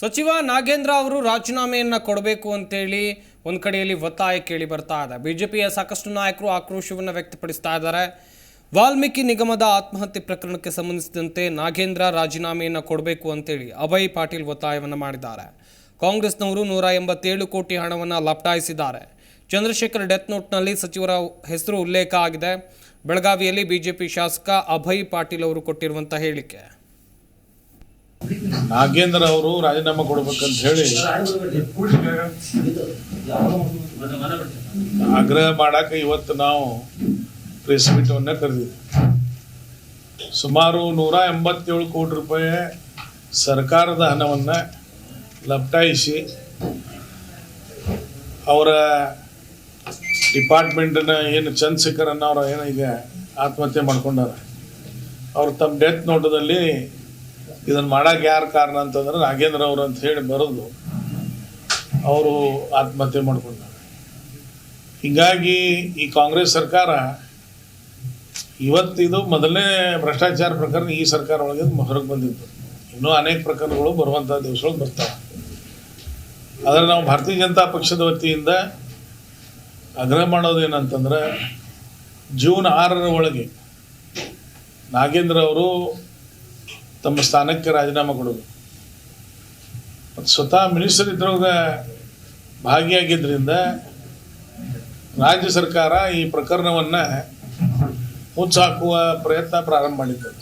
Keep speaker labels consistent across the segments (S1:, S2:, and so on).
S1: ಸಚಿವ ನಾಗೇಂದ್ರ ಅವರು ರಾಜೀನಾಮೆಯನ್ನು ಕೊಡಬೇಕು ಅಂತೇಳಿ ಒಂದು ಕಡೆಯಲ್ಲಿ ಒತ್ತಾಯ ಕೇಳಿ ಬರ್ತಾ ಇದೆ. ಬಿಜೆಪಿಯ ಸಾಕಷ್ಟು ನಾಯಕರು ಆಕ್ರೋಶವನ್ನು ವ್ಯಕ್ತಪಡಿಸ್ತಾ ಇದ್ದಾರೆ. ವಾಲ್ಮೀಕಿ ನಿಗಮದ ಆತ್ಮಹತ್ಯೆ ಪ್ರಕರಣಕ್ಕೆ ಸಂಬಂಧಿಸಿದಂತೆ ನಾಗೇಂದ್ರ ರಾಜೀನಾಮೆಯನ್ನು ಕೊಡಬೇಕು ಅಂತೇಳಿ ಅಭಯ್ ಪಾಟೀಲ್ ಒತ್ತಾಯವನ್ನು ಮಾಡಿದ್ದಾರೆ. ಕಾಂಗ್ರೆಸ್ನವರು ನೂರ ಎಂಬತ್ತೇಳು ಕೋಟಿ ಹಣವನ್ನು ಲಪಟಾಯಿಸಿದ್ದಾರೆ. ಚಂದ್ರಶೇಖರ್ ಡೆತ್ ನೋಟ್ನಲ್ಲಿ ಸಚಿವರ ಹೆಸರು ಉಲ್ಲೇಖ ಆಗಿದೆ. ಬೆಳಗಾವಿಯಲ್ಲಿ ಬಿಜೆಪಿ ಶಾಸಕ ಅಭಯ್ ಪಾಟೀಲ್ ಅವರು ಕೊಟ್ಟಿರುವಂಥ ಹೇಳಿಕೆ.
S2: ನಾಗೇಂದ್ರ ಅವರು ರಾಜೀನಾಮೆ ಕೊಡ್ಬೇಕಂತ ಹೇಳಿ ಆಗ್ರಹ ಮಾಡಕ್ಕೆ ಇವತ್ತು ನಾವು ಪ್ರೆಸ್ ಮೀಟನ್ನು ಕರೆದಿದ್ವಿ. ಸುಮಾರು ನೂರ ಎಂಬತ್ತೇಳು ಕೋಟಿ ರೂಪಾಯಿ ಸರ್ಕಾರದ ಹಣವನ್ನು ಲಪ್ಟಾಯಿಸಿ ಅವರ ಡಿಪಾರ್ಟ್ಮೆಂಟನ್ನ ಏನು ಚಂದ್ರಶೇಖರ್ ಅನ್ನೋರು ಏನು ಈಗ ಆತ್ಮಹತ್ಯೆ ಮಾಡ್ಕೊಂಡಾರ. ಅವ್ರು ತಮ್ಮ ಡೆತ್ ನೋಟದಲ್ಲಿ ಇದನ್ನು ಮಾಡಕ್ಕೆ ಯಾರು ಕಾರಣ ಅಂತಂದ್ರೆ ನಾಗೇಂದ್ರ ಅವರು ಅಂತ ಹೇಳಿ ಬರೆದು ಅವರು ಆತ್ಮಹತ್ಯೆ ಮಾಡ್ಕೊಂಡಾರೆ. ಹೀಗಾಗಿ ಈ ಕಾಂಗ್ರೆಸ್ ಸರ್ಕಾರ ಇವತ್ತಿದು ಮೊದಲನೇ ಭ್ರಷ್ಟಾಚಾರ ಪ್ರಕರಣ ಈ ಸರ್ಕಾರ ಒಳಗೆ ಹೊರಗೆ ಬಂದಿತ್ತು. ಇನ್ನೂ ಅನೇಕ ಪ್ರಕರಣಗಳು ಬರುವಂಥ ದಿವಸಗಳು ಬರ್ತಾವೆ. ಆದರೆ ನಾವು ಭಾರತೀಯ ಜನತಾ ಪಕ್ಷದ ವತಿಯಿಂದ ಆಗ್ರಹ ಮಾಡೋದೇನಂತಂದ್ರೆ ಜೂನ್ ಆರರ ಒಳಗೆ ನಾಗೇಂದ್ರ ಅವರು ತಮ್ಮ ಸ್ಥಾನಕ್ಕೆ ರಾಜೀನಾಮೆ ಕೊಡೋದು. ಮತ್ತು ಸ್ವತಃ ಮಿನಿಸ್ಟರ್ ಇದ್ರೊಳಗೆ ಭಾಗಿಯಾಗಿದ್ದರಿಂದ ರಾಜ್ಯ ಸರ್ಕಾರ ಈ ಪ್ರಕರಣವನ್ನು ಮುಚ್ಚಾಕುವ ಪ್ರಯತ್ನ ಪ್ರಾರಂಭ ಮಾಡಿದ್ದೇವೆ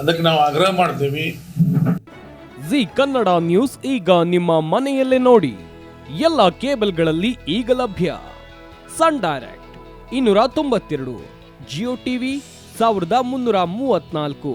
S2: ಅದಕ್ಕೆ ನಾವು ಆಗ್ರಹ ಮಾಡ್ತೀವಿ.
S3: ಜಿ ಕನ್ನಡ ನ್ಯೂಸ್ ಈಗ ನಿಮ್ಮ ಮನೆಯಲ್ಲೇ ನೋಡಿ. ಎಲ್ಲ ಕೇಬಲ್ಗಳಲ್ಲಿ ಈಗ ಲಭ್ಯ. ಸನ್ ಡೈರೆಕ್ಟ್ ಇನ್ನೂರ ತೊಂಬತ್ತೆರಡು, ಜಿಯೋ ಟಿವಿ ಸಾವಿರದ ಮುನ್ನೂರ ಮೂವತ್ನಾಲ್ಕು